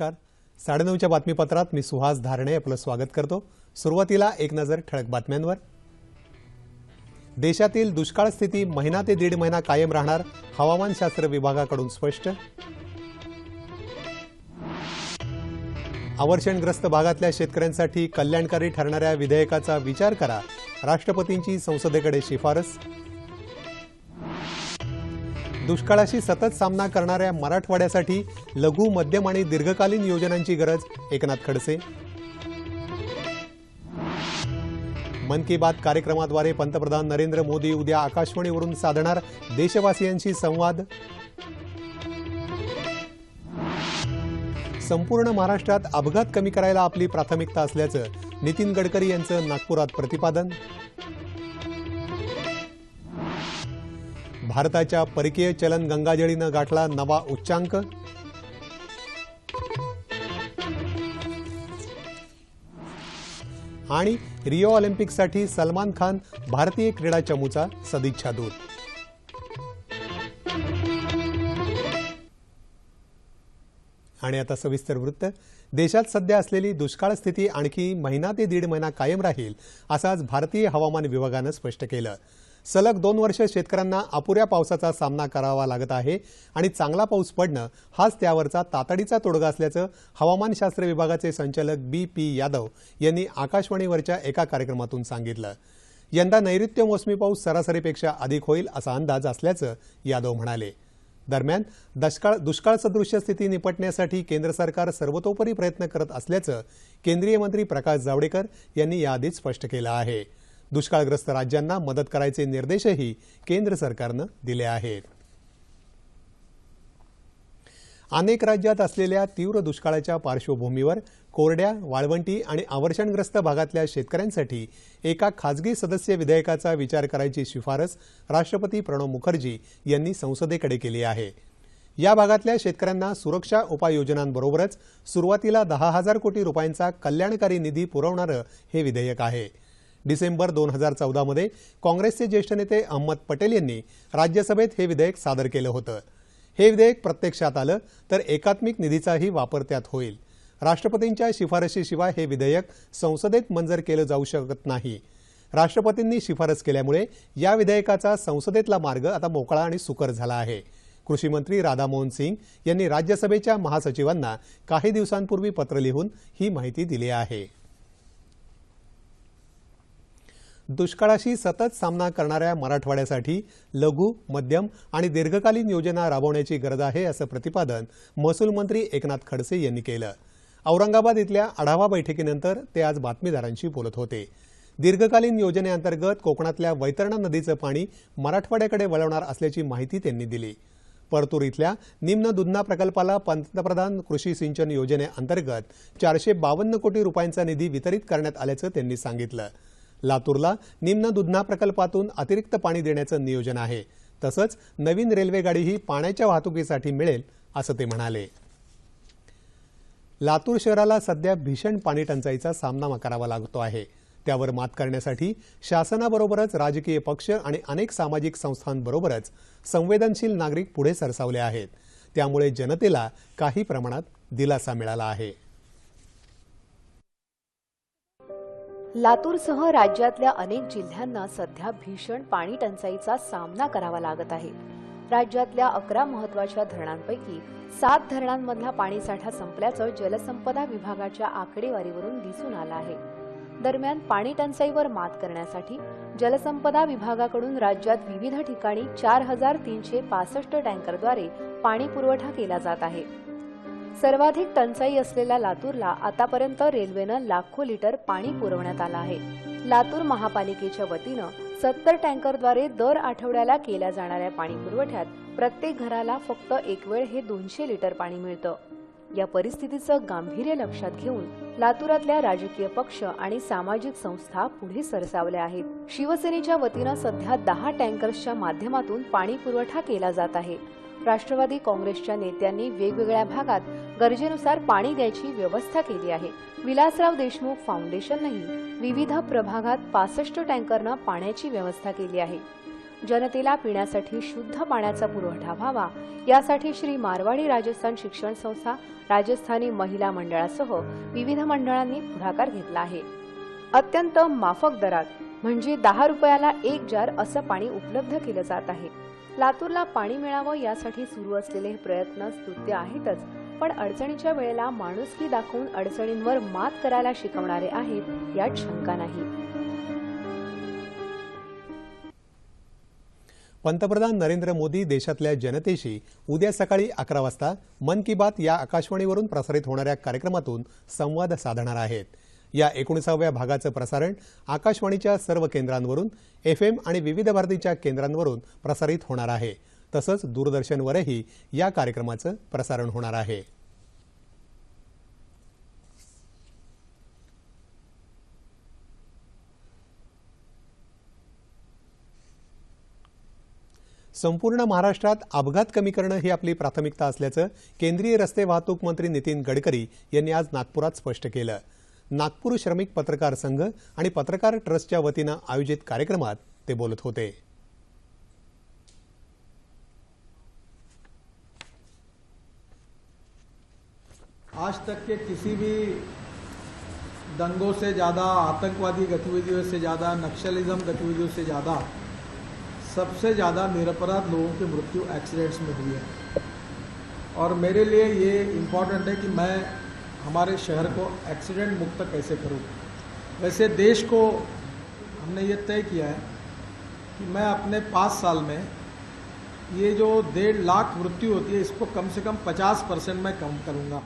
नमस्कार. साडेनऊच्या बातमीपत्रात मी सुहास धारणे आपलं स्वागत करतो. सुरुवातीला एक नजर ठळक बातम्यांवर. देशातील दुष्काळ स्थिती महिना ते दीड महिना कायम राहणार हवामानशास्त्र विभागाकडून स्पष्ट. अवर्षणग्रस्त भागातल्या शेतकऱ्यांसाठी कल्याणकारी ठरणाऱ्या विधेयकाचा विचार करा. राष्ट्रपतींची संसदेकडे शिफारस. दुष्काळाशी सतत सामना करणाऱ्या मराठवाड्यासाठी लघु मध्यम आणि दीर्घकालीन योजनांची गरज एकनाथ खडसे. मन की बात कार्यक्रमाद्वारे पंतप्रधान नरेंद्र मोदी उद्या आकाशवाणीवरून साधणार देशवासियांशी संवाद. संपूर्ण महाराष्ट्रात अपघात कमी करायला आपली प्राथमिकता असल्याचं नितीन गडकरी यांचं नागपुरात प्रतिपादन. भारताच्या परकीय चलन गंगाजळीनं गाठला नवा उच्चांक. आणि रिओ ऑलिम्पिकसाठी सलमान खान भारतीय क्रीडा चमूचा सदिच्छा दूत. आणि आता सविस्तर वृत्त. देशात सध्या असलेली दुष्काळ स्थिती आणखी महिना ते दीड महिना कायम राहील असं आज भारतीय हवामान विभागानं स्पष्ट केलं. सलग दोन वर्ष शेतकऱ्यांना अपुऱ्या पावसाचा सामना करावा लागत आहे आणि चांगला पाऊस पडणं हाच त्यावरचा तातडीचा तोडगा असल्याचं हवामानशास्त्र विभागाचे संचालक बी पी यादव यांनी आकाशवाणीवरच्या एका कार्यक्रमातून सांगितलं. यंदा नैऋत्य मोसमी पाऊस सरासरीपेक्षा अधिक होईल असा अंदाज असल्याचं यादव म्हणाले. दरम्यान दुष्काळ दुष्काळ सदृश्य स्थिती निपटण्यासाठी केंद्र सरकार सर्वतोपरी प्रयत्न करत असल्याचं केंद्रीय मंत्री प्रकाश जावडेकर यांनी याआधीच स्पष्ट केलं आहे. दुष्काळग्रस्त राज्यांना मदत करायचे निर्देशही केंद्र सरकारनं दिले आहेत. अनेक राज्यात असलेल्या तीव्र दुष्काळाच्या पार्श्वभूमीवर कोरड्या वाळवंटी आणि आवर्षणग्रस्त भागातल्या शेतकऱ्यांसाठी एका खाजगी सदस्य विधेयकाचा विचार करायची शिफारस राष्ट्रपती प्रणव मुखर्जी यांनी संसदेकडे केली आहे. या भागातल्या शेतकऱ्यांना सुरक्षा उपाययोजनांबरोबरच सुरुवातीला दहा हजार कोटी रुपयांचा कल्याणकारी निधी पुरवणारं हे विधेयक आहे. डिसेंबर दोन हजार चौदामध्ये काँग्रेसचे ज्येष्ठ नेते अहमद पटेल यांनी राज्यसभेत हे विधेयक सादर केलं होतं. हे विधेयक प्रत्यक्षात आलं तर एकात्मिक निधीचाही वापर त्यात होईल. राष्ट्रपतींच्या शिफारशीशिवाय हे विधेयक संसदेत मंजर केलं जाऊ शकत नाही. राष्ट्रपतींनी शिफारस केल्यामुळे या विधेयकाचा संसदेतला मार्ग आता मोकळा आणि सुकर झाला आहे. कृषी मंत्री राधामोहन सिंग यांनी राज्यसभेच्या महासचिवांना काही दिवसांपूर्वी पत्र लिहून ही माहिती दिली आहे. दुष्काळाशी सतत सामना करणाऱ्या मराठवाड्यासाठी लघु मध्यम आणि दीर्घकालीन योजना राबवण्याची गरज आहे असं प्रतिपादन महसूल मंत्री एकनाथ खडसे यांनी केलं. औरंगाबाद इथल्या आढावा बैठकीनंतर ते आज बातमीदारांशी बोलत होते. दीर्घकालीन योजनेअंतर्गत कोकणातल्या वैतरणा नदीचं पाणी मराठवाड्याकडे वळवणार असल्याची माहिती त्यांनी दिली. परतूर इथल्या निम्न दुधना प्रकल्पाला पंतप्रधान कृषी सिंचन योजनेअंतर्गत चारशे बावन्न कोटी रुपयांचा निधी वितरित करण्यात आल्याचं त्यांनी सांगितलं. लातूरला निम्न दुधना प्रकल्पातून अतिरिक्त पाणी देण्याचं नियोजन आहे. तसंच नवीन रेल्वेगाडीही पाण्याच्या वाहतुकीसाठी मिळेल असं ते म्हणाले. लातूर शहराला सध्या भीषण पाणी टंचाईचा सामना करावा लागतो आहे. त्यावर मात करण्यासाठी शासनाबरोबरच राजकीय पक्ष आणि अनेक सामाजिक संस्थांबरोबरच संवेदनशील नागरिक पुढे सरसावले आहेत. त्यामुळे जनतेला काही प्रमाणात दिलासा मिळाला आहे. लातूरसह राज्यातल्या अनेक जिल्ह्यांना सध्या भीषण पाणी टंचाईचा सामना करावा लागत आहे. राज्यातल्या अकरा महत्त्वाच्या धरणांपैकी सात धरणांमधला पाणीसाठा संपल्याचं जलसंपदा विभागाच्या आकडेवारीवरून दिसून आलं आहे. दरम्यान पाणी टंचाईवर मात करण्यासाठी जलसंपदा विभागाकडून राज्यात विविध ठिकाणी चार हजार तीनशे पासष्ट टँकरद्वारे पाणी पुरवठा केला जात आहे. सर्वाधिक टंचाई असलेल्या लातूरला आतापर्यंत रेल्वेनं लाखो लिटर पाणी पुरवण्यात आलं आहे. लातूर महापालिकेच्या वतीनं सत्तर टँकरद्वारे दर आठवड्याला केल्या जाणाऱ्या पाणी पुरवठ्यात प्रत्येक घराला फक्त एक वेळ हे दोनशे लिटर पाणी मिळतं. या परिस्थितीचं गांभीर्य लक्षात घेऊन लातूरातल्या राजकीय पक्ष आणि सामाजिक संस्था पुढे सरसावल्या आहेत. शिवसेनेच्या वतीनं सध्या दहा टँकर्सच्या माध्यमातून पाणी पुरवठा केला जात आहे. राष्ट्रवादी काँग्रेसच्या नेत्यांनी वेगवेगळ्या भागात गरजेनुसार पाणी द्यायची व्यवस्था केली आहे. विलासराव देशमुख फाउंडेशननंही विविध प्रभागात पासष्ट टँकरनं पाण्याची व्यवस्था केली आहे. जनतेला पिण्यासाठी शुद्ध पाण्याचा पुरवठा व्हावा यासाठी श्री मारवाडी राजस्थान शिक्षण संस्था राजस्थानी महिला मंडळासह विविध मंडळांनी पुढाकार घेतला आहे. अत्यंत माफक दरात म्हणजे दहा रुपयाला एक जार असं पाणी उपलब्ध केलं जात आहे. लातूरला पाणी मिळावं यासाठी सुरू असलेले हे प्रयत्न स्तुत्य आहेतच पण अडचणीच्या वेळेला माणुसकी दाखवून अडचणींवर मात करायला शिकवणारे आहेत यात शंका नाही. पंतप्रधान नरेंद्र मोदी देशातल्या जनतेशी उद्या सकाळी अकरा वाजता मन की बात या आकाशवाणीवरून प्रसारित होणाऱ्या कार्यक्रमातून संवाद साधणार आहेत. या एकोणीसाव्या भागाचं प्रसारण आकाशवाणीच्या सर्व केंद्रांवरून एफ एम आणि विविध भारतीच्या केंद्रांवरून प्रसारित होणार आहे. तसंच दूरदर्शनवरही या कार्यक्रमाचं प्रसारण होणार आहे. संपूर्ण महाराष्ट्रात अपघात कमी करणं ही आपली प्राथमिकता असल्याचं केंद्रीय रस्ते वाहतूक मंत्री नितीन गडकरी यांनी आज नागपुरात स्पष्ट केलं. नागपूर श्रमिक पत्रकार संघ आणि पत्रकार ट्रस्टच्या वतीनं आयोजित कार्यक्रमात ते बोलत होते. आज तक के किसी भी दंगों से ज़्यादा, आतंकवादी गतिविधियों से ज़्यादा नक्सलिज्म गतिविधियों से ज़्यादा, सबसे ज़्यादा निरपराध लोगों की मृत्यु एक्सीडेंट्स में हुई है। और मेरे लिए ये इंपॉर्टेंट है कि मैं हमारे शहर को एक्सीडेंट मुक्त कैसे करूँ? वैसे देश को हमने ये तय किया है कि मैं अपने पाँच साल में ये जो डेढ़ लाख मृत्यु होती है, इसको कम से कम पचास परसेंट मैं कम करूँगा।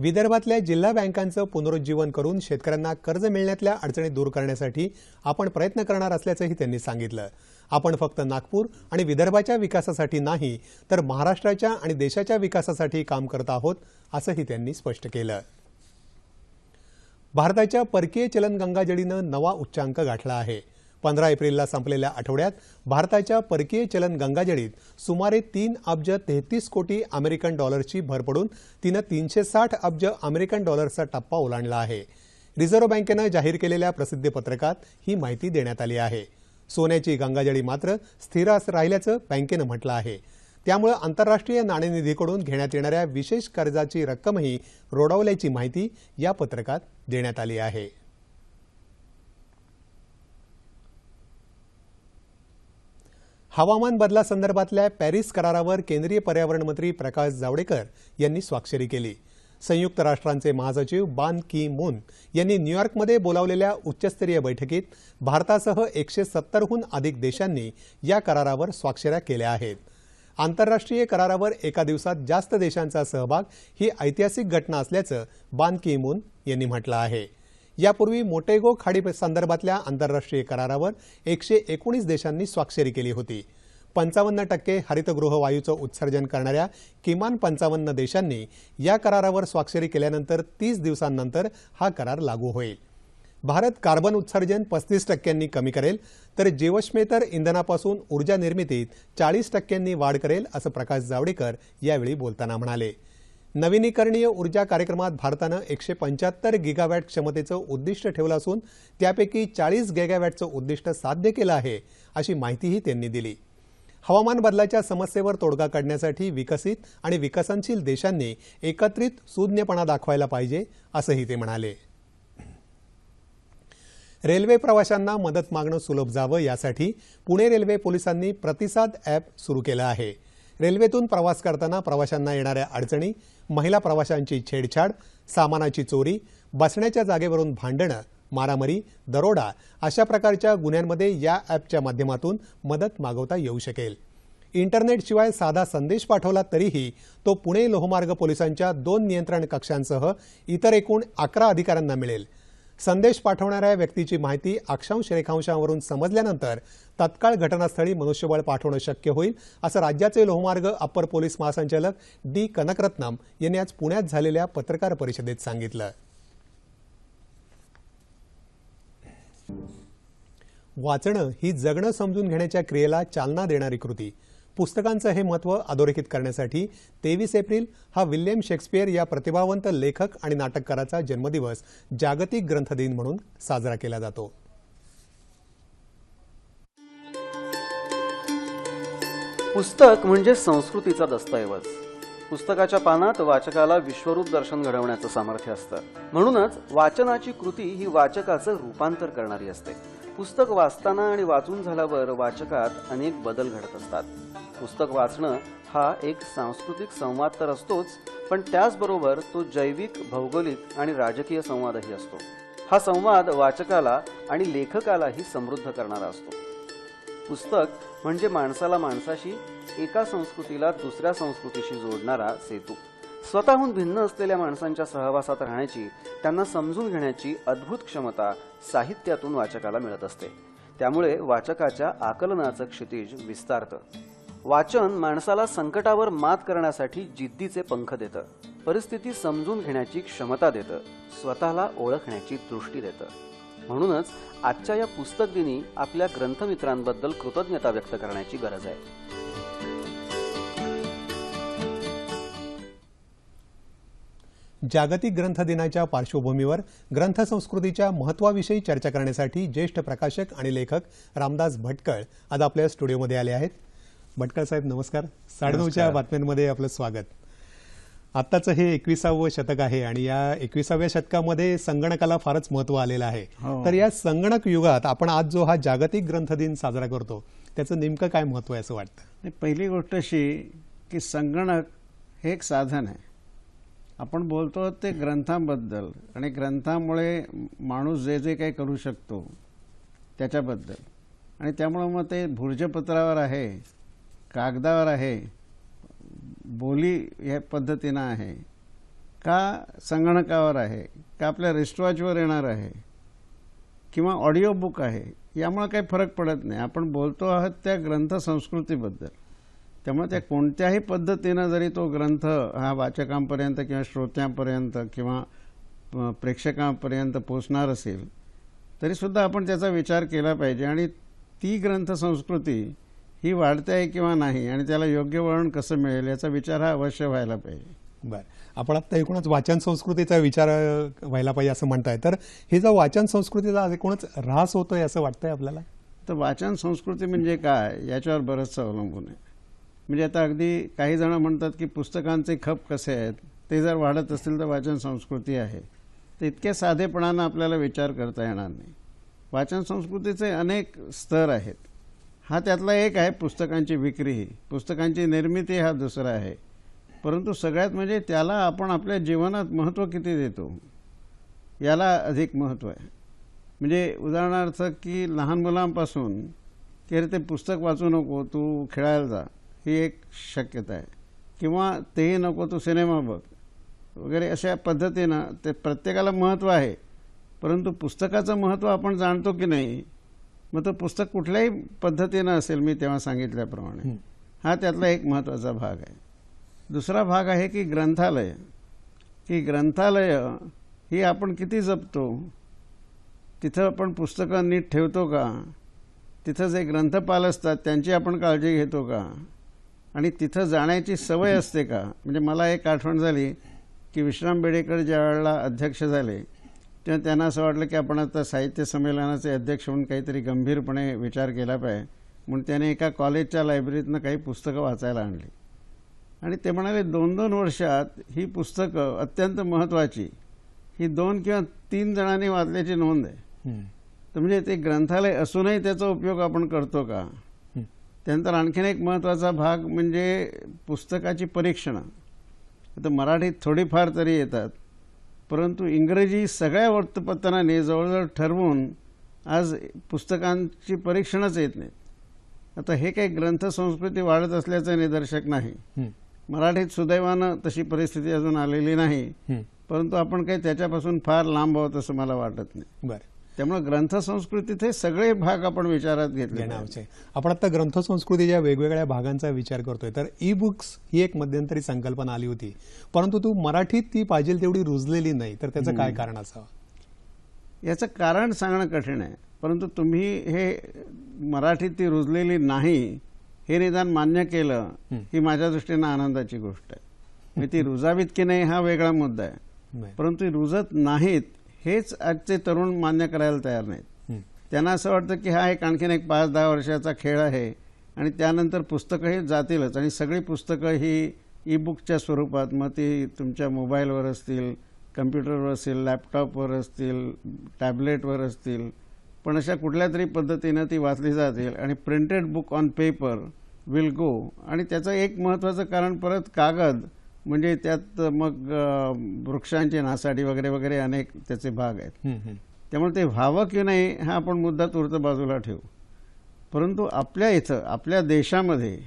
विदर्भातल्या जिल्हा बँकांचं पुनरुज्जीवन करून शेतकऱ्यांना कर्ज मिळण्यातल्या अडचणी दूर करण्यासाठी आपण प्रयत्न करणार असल्याचंही त्यांनी सांगितलं. आपण फक्त नागपूर आणि विदर्भाच्या विकासासाठी नाही तर महाराष्ट्राच्या आणि देशाच्या विकासासाठी काम करत आहोत असंही त्यांनी स्पष्ट केलं. भारताच्या परकीय चलन गंगाजळीनं नवा उच्चांक गाठला आहे. पंधरा एप्रिलला संपलेल्या आठवड्यात भारताच्या परकीय चलन गंगाजळीत सुमारे तीन अब्ज तेहतीस कोटी अमेरिकन डॉलर्सची भर पडून तिनं तीनशे साठ अब्ज अमेरिकन डॉलरचा टप्पा ओलांडला आहे. रिझर्व्ह बँकेनं जाहीर केलेल्या प्रसिद्धी पत्रकात ही माहिती देण्यात आली आहे. सोन्याची गंगाजळी मात्र स्थिर राहिल्याचं बँकेनं म्हटलं आहे. त्यामुळे आंतरराष्ट्रीय नाणेनिधीकडून घेण्यात येणाऱ्या विशेष कर्जाची रक्कमही रोडावल्याची माहिती या पत्रकात देण्यात आली आहे. हवामान बदलासंदर्भातल्या पॅरिस करारावर केंद्रीय पर्यावरण मंत्री प्रकाश जावडेकर यांनी स्वाक्षरी केली. संयुक्त राष्ट्रांचे महासचिव बान की मून यांनी न्यूयॉर्कमध्ये बोलावलेल्या उच्चस्तरीय बैठकीत भारतासह एकशे सत्तरहून अधिक देशांनी या करारावर स्वाक्षऱ्या केल्या आहेत. आंतरराष्ट्रीय करारावर एका दिवसात जास्त देशांचा सहभाग ही ऐतिहासिक घटना असल्याचं बान की मून यांनी म्हटलं आहे. यापूर्वी मोटेगो खाडी संदर्भातल्या आंतरराष्ट्रीय करारावर एकशे एकोणीस देशांनी स्वाक्षरी केली होती. पंचावन्न टक्के हरितगृह वायूचं उत्सर्जन करणाऱ्या किमान पंचावन्न देशांनी या करारावर स्वाक्षरी केल्यानंतर तीस दिवसांनंतर हा करार लागू होईल. भारत कार्बन उत्सर्जन पस्तीस टक्क्यांनी कमी करेल तर जीवश्मेतर इंधनापासून ऊर्जा निर्मितीत चाळीस टक्क्यांनी वाढ करेल असं प्रकाश जावडेकर यावेळी बोलताना म्हणाले. नवीनीकरणीय ऊर्जा कार्यक्रमात भारतानं एकशे पंच्याहत्तर गिगावॅट क्षमतेचं उद्दिष्ट ठेवलं असून त्यापैकी चाळीस गिगावॅटचं उद्दिष्ट साध्य केलं आहे अशी माहितीही त्यांनी दिली. हवामान बदलाच्या समस्येवर तोडगा काढण्यासाठी विकसित आणि विकसनशील देशांनी एकत्रित सुज्ञपणा दाखवायला पाहिजे असंही ते म्हणाले. रेल्वे प्रवाशांना मदत मागणं सुलभ जावं यासाठी पुणे रेल्वे पोलिसांनी प्रतिसाद ॲप सुरू केलं आहे. रेल्वेतून प्रवास करताना प्रवाशांना येणाऱ्या अडचणी महिला प्रवाशांची छेडछाड सामानाची चोरी बसण्याच्या जागेवरून भांडणं मारामारी दरोडा अशा प्रकारच्या गुन्ह्यांमध्ये या ॲपच्या माध्यमातून मदत मागवता येऊ शकेल. इंटरनेटशिवाय साधा संदेश पाठवला तरीही तो पुणे लोहमार्ग पोलिसांच्या दोन नियंत्रण कक्षांसह इतर एकूण अकरा अधिकाऱ्यांना मिळेल. संदेश पाठवणाऱ्या व्यक्तीची माहिती अक्षांश रेखांशावरून समजल्यानंतर तत्काळ घटनास्थळी मनुष्यबळ पाठवणं शक्य होईल असं राज्याचे लोहमार्ग अप्पर पोलीस महासंचालक डी कनकरत्नम यांनी आज पुण्यात झालेल्या पत्रकार परिषदेत सांगितलं. वाचणं ही जगणं समजून घेण्याच्या क्रियेला चालना देणारी कृती. पुस्तकांचं हे महत्त्व अधोरेखित करण्यासाठी तेवीस एप्रिल हा विल्यम शेक्सपियर या प्रतिभावंत लेखक आणि नाटककाराचा जन्मदिवस जागतिक ग्रंथ दिन म्हणून साजरा केला जातो. पुस्तक म्हणजे संस्कृतीचा दस्तऐवज. पुस्तकाच्या पानात वाचकाला विश्वरूप दर्शन घडवण्याचं सामर्थ्य असतं. म्हणूनच वाचनाची कृती ही वाचकाचं रूपांतर करणारी असते. पुस्तक वाचताना आणि वाचून झाल्यावर वाचकात अनेक बदल घडत असतात. पुस्तक वाचणं हा एक सांस्कृतिक संवाद तर असतोच पण त्याचबरोबर तो जैविक भौगोलिक आणि राजकीय संवादही असतो. हा संवाद वाचकाला आणि लेखकालाही समृद्ध करणारा असतो. पुस्तक म्हणजे माणसाला माणसाशी एका संस्कृतीला दुसऱ्या संस्कृतीशी जोडणारा सेतू. स्वतःहून भिन्न असलेल्या माणसांच्या सहवासात राहण्याची त्यांना समजून घेण्याची अद्भुत क्षमता साहित्यातून वाचकाला मिळत असते. त्यामुळे वाचकाच्या आकलनाचं क्षितिज विस्तारतं. वाचन माणसाला संकटावर मात करण्यासाठी जिद्दीचे पंख देतं. परिस्थिती समजून घेण्याची क्षमता देतं. स्वतःला ओळखण्याची दृष्टी देतं. म्हणूनच आजच्या या पुस्तक दिनी आपल्या ग्रंथमित्रांबद्दल कृतज्ञता व्यक्त करण्याची गरज आहे. जागतिक ग्रंथ दिनाच्या पार्श्वभूमीवर ग्रंथसंस्कृतीच्या महत्वाविषयी चर्चा करण्यासाठी ज्येष्ठ प्रकाशक आणि लेखक रामदास भटकळ आज आपल्या स्टुडिओमध्ये आले आहेत. भटकळ साहेब नमस्कार. साडेनऊच्या बातम्यांमध्ये आपलं स्वागत. आत्ताचं हे एकविसावं शतक आहे आणि या एकविसाव्या शतकामध्ये संगणकाला फारच महत्त्व आलेलं आहे. हो. तर या संगणक युगात आपण आज जो हा जागतिक ग्रंथ दिन साजरा करतो त्याचं नेमकं काय महत्त्व आहे असं वाटतं? पहिली गोष्ट अशी की संगणक हे एक साधन आहे. आपण बोलतो ते ग्रंथांबद्दल आणि ग्रंथामुळे माणूस जे जे काही करू शकतो त्याच्याबद्दल. आणि त्यामुळं मग ते भुर्जपत्रावर आहे कागदावर आहे बोली या पद्धतीनं आहे का संगणकावर आहे का आपल्या रिस्टवॉचवर येणार आहे किंवा ऑडिओ बुक आहे यामुळं काही फरक पडत नाही. आपण बोलतो आहोत त्या ग्रंथ संस्कृतीबद्दल. त्यामुळे त्या कोणत्याही पद्धतीनं जरी तो ग्रंथ हा वाचकांपर्यंत किंवा श्रोत्यांपर्यंत किंवा प्रेक्षकांपर्यंत पोचणार असेल तरीसुद्धा आपण त्याचा विचार केला पाहिजे. आणि ती ग्रंथ संस्कृती ही वाढते आहे किंवा नाही आणि त्याला योग्य वळण कसं मिळेल याचा विचार हा अवश्य व्हायला पाहिजे. बरं. आपण आता एकूणच वाचन संस्कृतीचा विचार व्हायला पाहिजे असं म्हणताय. तर हे जो वाचन संस्कृतीचा एकूणच ऱ्हास होतोय असं वाटतंय आपल्याला? तर वाचन संस्कृती म्हणजे काय याच्यावर बरंचसं अवलंबून आहे. म्हणजे आता अगदी काही जण म्हणतात की पुस्तकांचे खप कसे आहेत ते जर वाढत असतील तर वाचन संस्कृती आहे. तर इतक्या साधेपणानं आपल्याला विचार करता येणार नाही. वाचन संस्कृतीचे अनेक स्तर आहेत. हा त्यातला एक आहे पुस्तकांची विक्री. ही पुस्तकांची निर्मिती हा दुसरा आहे. परंतु सगळ्यात म्हणजे त्याला आपण आपल्या जीवनात महत्त्व किती देतो? याला अधिक महत्त्व आहे. म्हणजे उदाहरणार्थ की लहान मुलांपासून की अरे ते पुस्तक वाचू नको तू खेळायला जा. ही एक शक्यता आहे. किंवा तेही नको तू सिनेमा बघ. वगैरे अशा पद्धतीनं ते प्रत्येकाला महत्त्व आहे. परंतु पुस्तकाचं महत्त्व आपण जाणतो की नाही मग तो पुस्तक कुठल्याही पद्धतीनं असेल मी तेव्हा सांगितल्याप्रमाणे हा. त्यातला एक महत्त्वाचा भाग आहे. दुसरा भाग आहे की ग्रंथालय. की ग्रंथालय ही आपण किती जपतो? तिथं आपण पुस्तकं नीट ठेवतो का? तिथं जे ग्रंथपाल असतात त्यांची आपण काळजी घेतो का? आणि तिथं जाण्याची सवय असते का? म्हणजे मला एक आठवण झाली की विश्राम बेडेकर ज्या वेळेला अध्यक्ष झाले तेव्हा त्यांना असं वाटलं की आपण आता साहित्य संमेलनाचे अध्यक्ष म्हणून काहीतरी गंभीरपणे विचार केला पाहिजे. म्हणून त्याने एका कॉलेजच्या लायब्ररीतनं काही पुस्तकं वाचायला आणली. आणि ते म्हणाले दोन दोन वर्षात ही पुस्तकं अत्यंत महत्त्वाची. ही दोन किंवा तीन जणांनी वाचल्याची नोंद आहे. तर म्हणजे ते ग्रंथालय असूनही त्याचा उपयोग आपण करतो का. त्यानंतर आणखीन एक महत्त्वाचा भाग म्हणजे पुस्तकाची परीक्षणं. आता मराठीत थोडीफार तरी येतात परंतु इंग्रजी सगळ्या वृत्तपत्रांनी जवळजवळ ठरवून आज पुस्तकांची परीक्षणच येत नाहीत. आता हे काही ग्रंथसंस्कृती वाढत असल्याचं निदर्शक नाही. मराठीत सुदैवानं तशी परिस्थिती अजून आलेली नाही. परंतु आपण काही त्याच्यापासून फार लांब आहोत असं मला वाटत नाही. बरं. त्यामुळे ग्रंथसंस्कृतीत हे सगळे भाग आपण विचारात घेतले आहे. आपण आता ग्रंथसंस्कृतीच्या वेगवेगळ्या भागांचा विचार करतोय तर ई बुक्स ही एक मध्यंतरी संकल्पना आली होती. परंतु तू मराठीत ती पाहिजे तेवढी रुजलेली नाही तर त्याचं काय कारण असावं? याचं कारण सांगणं कठीण आहे. परंतु तुम्ही हे मराठीत ती रुजलेली नाही हे निदान मान्य केलं हं. माझ्या दृष्टीनं आनंदाची गोष्ट आहे. म्हणजे ती रुजावीत की नाही हा वेगळा मुद्दा आहे. परंतु रुजत नाहीत हेच आजचे तरुण मान्य करायला तयार नाहीत. त्यांना असं वाटतं की हा एक आणखीन एक पाच दहा वर्षाचा खेळ आहे आणि त्यानंतर पुस्तकंही जातीलच आणि सगळी पुस्तकं ही ई बुकच्या स्वरूपात मग ती तुमच्या मोबाईलवर असतील कम्प्युटरवर असतील लॅपटॉपवर असतील टॅबलेटवर असतील पण अशा कुठल्या तरी पद्धतीनं ती वाचली जातील आणि printed book on paper will go आणि त्याचं एक महत्त्वाचं कारण परत कागद म्हणजे त्यात मग वृक्षांची नासाडी वगैरे वगैरे अनेक त्याचे भाग आहेत. त्यामुळे ते व्हावं की नाही हा आपण मुद्दा तुर्त बाजूला ठेवू. परंतु आपल्या इथं आपल्या देशामध्ये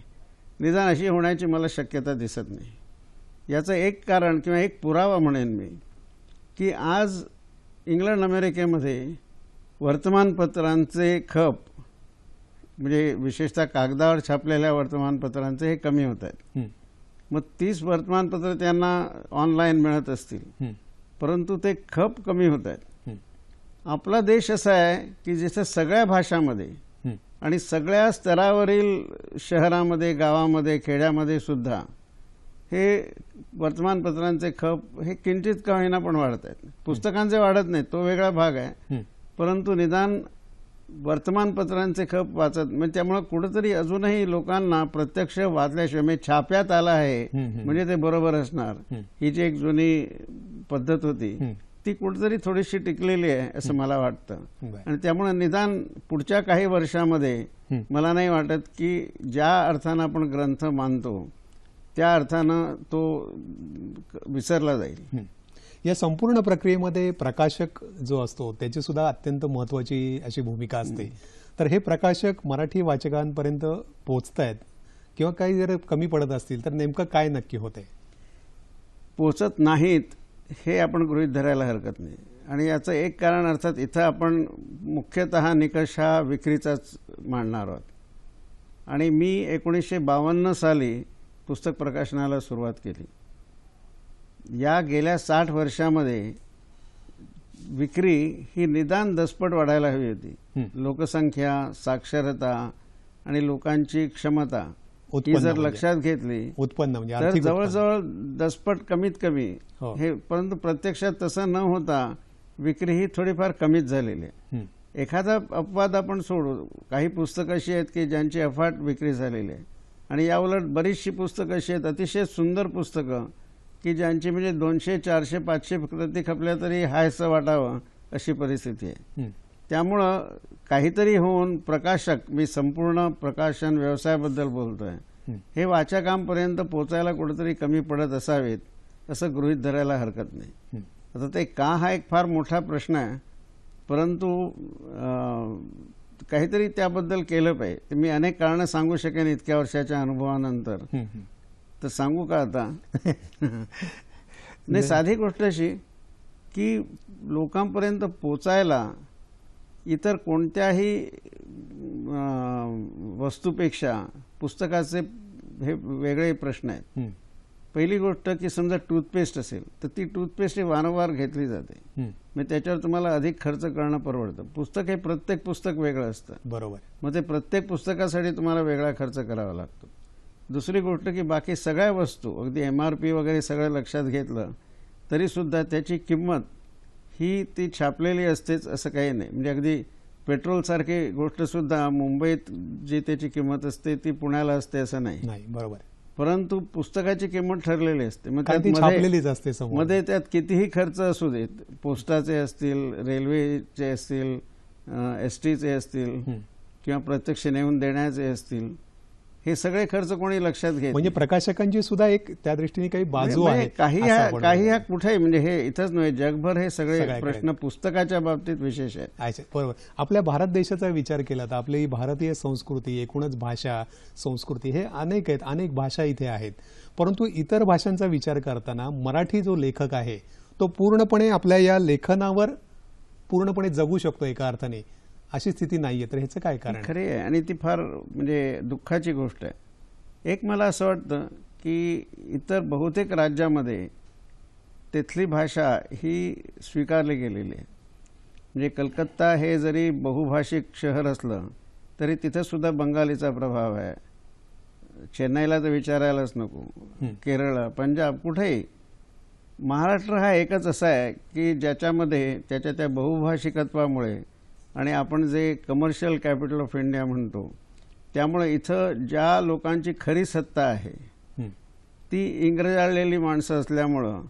निदान अशी होण्याची मला शक्यता दिसत नाही. याचं एक कारण किंवा एक पुरावा म्हणेन मी की आज इंग्लंड अमेरिकेमध्ये वर्तमानपत्रांचे खप म्हणजे विशेषतः कागदावर छापलेल्या वर्तमानपत्रांचे हे कमी होत आहेत. मग तीस वर्तमानपत्र त्यांना ऑनलाईन मिळत असतील. परंतु ते खप कमी होत आहेत. आपला देश असा आहे की जिथे सगळ्या भाषामध्ये. आणि सगळ्या स्तरावरील शहरामध्ये गावामध्ये खेड्यामध्ये सुद्धा हे वर्तमानपत्रांचे खप हे किंचित का होईना पण वाढत आहेत. पुस्तकांचे वाढत नाहीत तो वेगळा भाग आहे. परंतु निदान वर्तमानपत्रांचे खप वाचत म्हणजे त्यामुळे कुठंतरी अजूनही लोकांना प्रत्यक्ष वाचल्याशिवाय म्हणजे छाप्यात आला आहे. म्हणजे ते बरोबर असणार. ही जी एक जुनी पद्धत होती. ती कुठेतरी थोडीशी टिकलेली आहे असं मला वाटतं. आणि त्यामुळे निदान पुढच्या काही वर्षामध्ये. मला नाही वाटत की ज्या अर्थानं आपण ग्रंथ मानतो त्या अर्थानं तो विसरला जाईल. या संपूर्ण प्रक्रियेमध्ये प्रकाशक जो असतो त्याची सुद्धा अत्यंत महत्वाची अशी भूमिका असते. तर हे प्रकाशक मराठी वाचकांपर्यंत पोहोचत आहेत किंवा काही जर कमी पडत असतील तर नेमकं काय नक्की होते पोचत नाहीत हे आपण गृहीत धरायला हरकत नाही. आणि याचं एक कारण अर्थात इथं आपण मुख्यतः निकष हा विक्रीचाच मांडणार आहोत. आणि मी एकोणीसशे बावन्न साली पुस्तक प्रकाशनाला सुरुवात केली. या गेल्या साठ वर्षामध्ये विक्री ही निदान दसपट वाढायला हवी होती. लोकसंख्या साक्षरता आणि लोकांची क्षमता ही जर म्हणजे. लक्षात घेतली उत्पन्न म्हणजे तर. जवळजवळ दसपट कमीत कमी हो. हे परंतु प्रत्यक्षात तसं न होता विक्री ही थोडीफार कमीच झालेली आहे. एखादा अपवाद आपण सोडू काही पुस्तकं अशी आहेत की ज्यांची अफाट विक्री झालेली आहे आणि याउलट बरीचशी पुस्तकं अशी आहेत अतिशय सुंदर पुस्तकं की ज्यांची म्हणजे दोनशे चारशे पाचशे प्रति खपल्या तरी हायसं वाटावं अशी परिस्थिती आहे. त्यामुळं काहीतरी होऊन प्रकाशक मी संपूर्ण प्रकाशन व्यवसायाबद्दल बोलतोय हं. हे वाचकांपर्यंत पोचायला कुठेतरी कमी पडत असावेत असं गृहीत धरायला हरकत नाही. आता ते का हा एक फार मोठा प्रश्न आहे परंतु काहीतरी त्याबद्दल केलं पाहिजे मी अनेक कारणं सांगू शकेन इतक्या वर्षाच्या अनुभवानंतर. तर सांगू का आता? नाही साधी गोष्ट अशी की लोकांपर्यंत पोचायला इतर कोणत्याही वस्तूपेक्षा पुस्तकाचे हे वेगळे प्रश्न आहेत. पहिली गोष्ट की समजा टूथपेस्ट असेल तर ती टूथपेस्ट ही वारंवार घेतली जाते. मग त्याच्यावर तुम्हाला अधिक खर्च करणं परवडतं. पुस्तक हे प्रत्येक पुस्तक वेगळं असतं. बरोबर. मग ते प्रत्येक पुस्तकासाठी तुम्हाला वेगळा खर्च करावा लागतो. दुसरी गोष्ट की बाकी सगळ्या वस्तू अगदी एम आर पी वगैरे सगळं लक्षात घेतलं तरीसुद्धा त्याची किंमत ही ती छापलेली असतेच असं काही नाही. म्हणजे अगदी पेट्रोलसारखी गोष्टसुद्धा मुंबईत जी त्याची किंमत असते ती पुण्याला असते असं नाही. नाही बरोबर. परंतु पुस्तकाची किंमत ठरलेली असते. मग त्यात मध्ये- छापलेलीच असते समोर. मध्ये त्यात कितीही खर्च असू देत पोस्टाचे असतील रेल्वेचे असतील एस टीचे असतील. किंवा प्रत्यक्ष नेऊन देण्याचे असतील हे सगळे खर्च कोणी लक्षात घेत म्हणजे प्रकाशकांची सुद्धा एक त्या दृष्टीने काही बाजू म्हणजे आहे काही हा आपण काही म्हणूया. हा कुठे म्हणजे हे इथंच नव्हे जगभर हे सगळे. प्रश्न पुस्तकाच्या बाबतीत विशेष आहेत. अच्छा बरोबर. आपल्या भारत देशाचा विचार केला तर आपली भारतीय संस्कृती एकूणच भाषा संस्कृती हे अनेक आहेत अनेक भाषा इथे आहेत. परंतु इतर भाषांचा विचार करताना मराठी जो लेखक आहे तो पूर्णपणे आपल्या या लेखनावर पूर्णपणे जगू शकतो एका अर्थाने. अशी स्थिती नाहीये. तर ह्याचं काय कारण? खरी आहे. आणि ती फार म्हणजे दुःखाची गोष्ट आहे. एक मला असं वाटतं की इतर बहुतेक राज्यामध्ये तिथली भाषा ही स्वीकारली गेलेली आहे. म्हणजे कलकत्ता हे जरी बहुभाषिक शहर असलं तरी तिथं सुद्धा बंगालीचा प्रभाव आहे. चेन्नईला तर विचारायलाच नको. केरळ पंजाब कुठेही. महाराष्ट्र हा एकच असा आहे की ज्याच्यामध्ये त्याच्या त्या बहुभाषिकत्वामुळे आणि आपण जे कमर्शियल कॅपिटल ऑफ इंडिया म्हणतो त्यामुळे इथं ज्या लोकांची खरी सत्ता आहे. ती इंग्रजाळलेली माणसं असल्यामुळं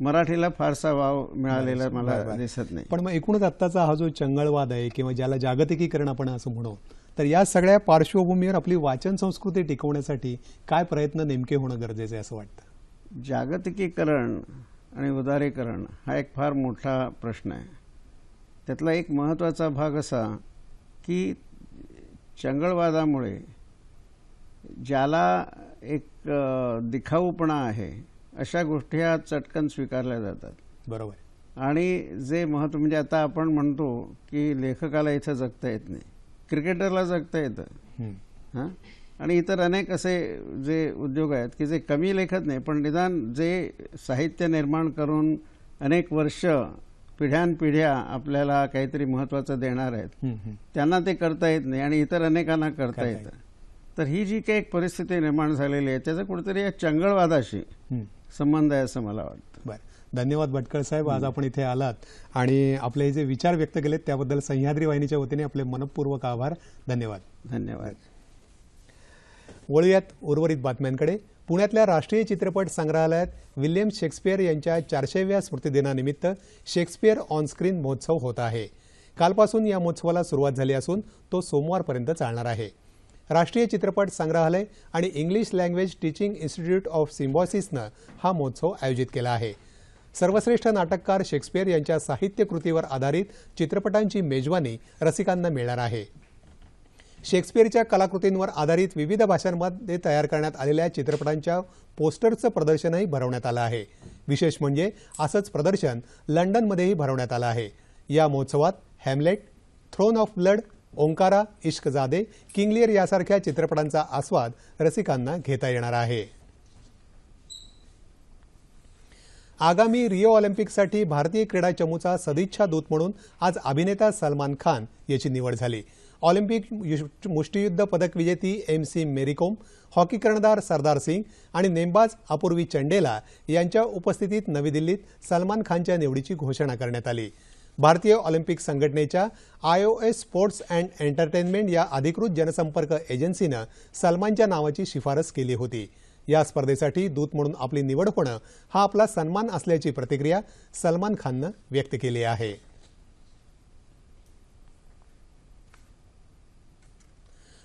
मराठीला फारसा वाव मिळालेला मला. दिसत नाही पण मग एकूणच आत्ताचा हा जो चंगळवाद आहे किंवा ज्याला जागतिकीकरण आपण असं म्हणू तर या सगळ्या पार्श्वभूमीवर आपली वाचन संस्कृती टिकवण्यासाठी काय प्रयत्न नेमके होणं गरजेचं आहे असं वाटतं जागतिकीकरण आणि उदारीकरण हा एक फार मोठा प्रश्न आहे त्यातला एक महत्त्वाचा भाग असा की चंगळवादामुळे ज्याला एक दिखाऊपणा आहे अशा गोष्टी ह्या चटकन स्वीकारल्या जातात. बरोबर. आणि जे महत्त्व म्हणजे आता आपण म्हणतो की लेखकाला इथं जगता येत नाही क्रिकेटरला जगता येतं. हां? आणि इतर अनेक असे जे उद्योग आहेत की जे कमी लेखत नाही पण निदान जे साहित्य निर्माण करून अनेक वर्ष पिढ्यानपिढ्या आपल्याला काहीतरी महत्त्वाचं देणार आहेत. त्यांना ते करता येत नाही आणि इतर अनेकांना करता येतं. तर ही जी काही एक परिस्थिती निर्माण झालेली आहे त्याचा कुठेतरी या चंगळवादाशी. संबंध आहे असं मला वाटतं. बरं. धन्यवाद भटकळ साहेब. आज आपण इथे आलात आणि आपले जे विचार व्यक्त केलेत त्याबद्दल सह्याद्री वाहिनीच्या वतीने आपले मनपूर्वक आभार. धन्यवाद. धन्यवाद. वळूयात उर्वरित बातम्यांकडे. पुण्यातल्या राष्ट्रीय चित्रपट संग्रहालयात विल्यम शेक्सपियर यांच्या चारशेव्या स्मृतिदिनानिमित्त शेक्सपियर ऑनस्क्रीन महोत्सव होत आहे. कालपासून या महोत्सवाला सुरुवात झाली असून तो सोमवारपर्यंत चालणार आहे. राष्ट्रीय चित्रपट संग्रहालय आणि English language teaching institute of सिम्बॉसिसनं हा महोत्सव आयोजित केला आहे. सर्वश्रेष्ठ नाटककार शेक्सपियर यांच्या साहित्यकृतीवर आधारित चित्रपटांची मेजवानी रसिकांना मिळणार आहे. शेक्सपियरच्या कलाकृतींवर आधारित विविध भाषांमध्ये तयार करण्यात आलेल्या चित्रपटांच्या पोस्टरचं प्रदर्शनही भरवण्यात आलं आहे. विशेष म्हणजे असंच प्रदर्शन लंडनमध्येही भरवण्यात आलं आहे. या महोत्सवात Hamlet Throne of Blood Omkara Ishaqzaade King Lear यासारख्या चित्रपटांचा आस्वाद रसिकांना घेता येणार आहे. आगामी रिओ ऑलिम्पिकसाठी भारतीय क्रीडा चमूचा सदिच्छा दूत म्हणून आज अभिनेता सलमान खान याची निवड झाली. ऑलिम्पिक युष- मुष्टियुद्ध पदक विजेती एम सी मेरीकोम हॉकी कर्णधार सरदार सिंग आणि नेमबाज अपूर्वी चंडेला यांच्या उपस्थितीत नवी दिल्लीत सलमान खानच्या निवडीची घोषणा करण्यात आली. भारतीय ऑलिम्पिक संघटनेच्या आयओएस स्पोर्ट्स अँड एंटरटेनमेंट या अधिकृत जनसंपर्क एजन्सीनं सलमानच्या नावाची शिफारस केली होती. या स्पर्धेसाठी दूत म्हणून आपली निवड होणं हा आपला सन्मान असल्याची प्रतिक्रिया सलमान खाननं व्यक्त केली आहे.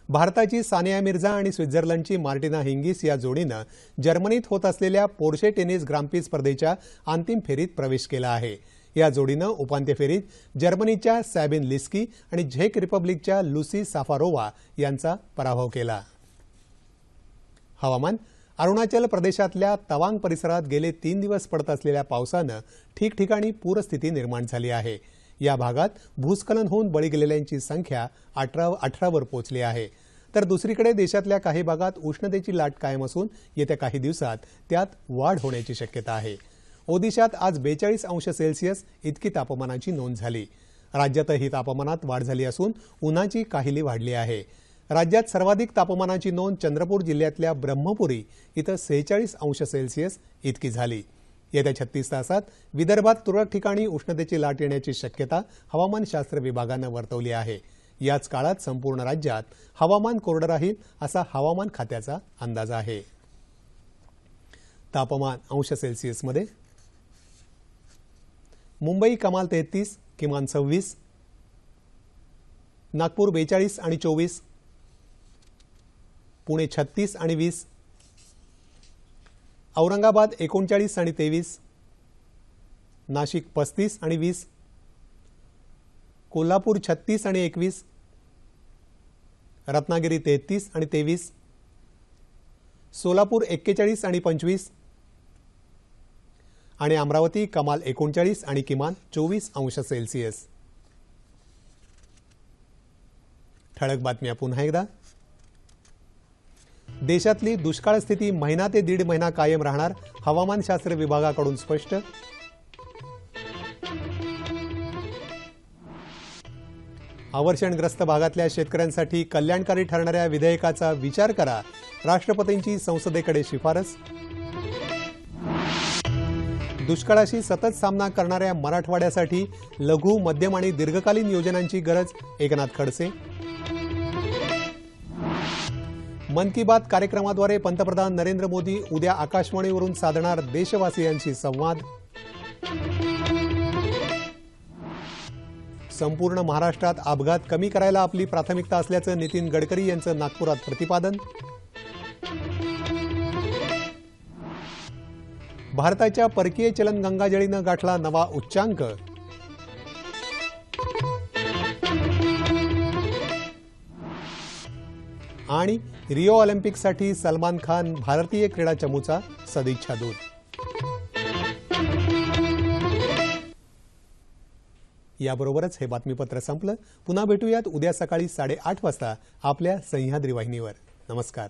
भारताची सानिया मिर्झा आणि स्वित्झर्लंडची मार्टिना हिंगिस या जोडीनं जर्मनीत होत असलेल्या पोर्शे टेनिस ग्रांप्री स्पर्धेच्या अंतिम फेरीत प्रवेश केला आहे. या जोडीनं उपांत्य फेरीत जर्मनीच्या सॅबिन लिस्की आणि झेक रिपब्लिकच्या लुसी साफारोवा यांचा पराभव केला. हवामान अरुणाचल प्रदेशातल्या तवांग परिसरात गेले तीन दिवस पडत असलेल्या पावसानं ठिकठिकाणी पूरस्थिती निर्माण झाली आहे. या भागात भूस्खलन होऊन बळी गेलेल्यांची संख्या अठरा अठरावर पोहोचली आहे. तर दुसरीकडे देशातल्या काही भागात उष्णतेची लाट कायम असून येत्या काही दिवसात त्यात वाढ होण्याची शक्यता आहे. ओदिशात आज बेचाळीस अंश सेल्सिअस इतकी तापमानाची नोंद झाली. राज्यातही तापमानात वाढ झाली असून उन्हाची काहिली वाढली आहे. राज्यात सर्वाधिक तापमानाची नोंद चंद्रपूर जिल्ह्यातल्या ब्रह्मपुरी इथं सेहेचाळीस अंश सेल्सिअस इतकी झाली. येत्या छत्तीस तासात विदर्भात तुरळक ठिकाणी उष्णतेची लाट येण्याची शक्यता हवामानशास्त्र विभागानं वर्तवली आहे. याच काळात संपूर्ण राज्यात हवामान कोरडं राहील असा हवामान खात्याचा अंदाज आहे. तापमान अंश सेल्सिअसमध्ये मुंबई कमाल तेहतीस किमान सव्वीस नागपूर बेचाळीस आणि चोवीस पुणे छत्तीस आणि वीस औरंगाबाद एकोणचाळीस आणि तेवीस नाशिक पस्तीस आणि वीस कोल्हापूर छत्तीस आणि एकवीस रत्नागिरी तेहतीस आणि तेवीस सोलापूर एक्केचाळीस आणि पंचवीस आणि अमरावती कमाल एकोणचाळीस आणि किमान चोवीस अंश सेल्सिअस. ठळक बातम्या पुन्हा एकदा. देशातली दुष्काळ स्थिती महिना ते दीड महिना कायम राहणार हवामानशास्त्र विभागाकडून स्पष्ट. अवर्षणग्रस्त भागातल्या शेतकऱ्यांसाठी कल्याणकारी ठरणाऱ्या विधेयकाचा विचार करा. राष्ट्रपतींची संसदेकडे शिफारस. दुष्काळाशी सतत सामना करणाऱ्या मराठवाड्यासाठी लघु मध्यम आणि दीर्घकालीन योजनांची गरज एकनाथ खडसे. मन की बात कार्यक्रमाद्वारे पंतप्रधान नरेंद्र मोदी उद्या आकाशवाणीवरून साधणार देशवासियांशी संवाद. संपूर्ण महाराष्ट्रात अपघात कमी करायला आपली प्राथमिकता असल्याचं नितीन गडकरी यांचं नागपुरात प्रतिपादन. भारताच्या परकीय चलन गंगाजळीनं गाठला नवा उच्चांक. आणि रिओ ऑलिम्पिकसाठी सलमान खान भारतीय क्रीडा चमूचा सदिच्छा दूत. याबरोबरच हे बातमीपत्र संपलं. पुन्हा भेटूयात उद्या सकाळी साडेआठ वाजता आपल्या सह्याद्री वाहिनीवर. नमस्कार.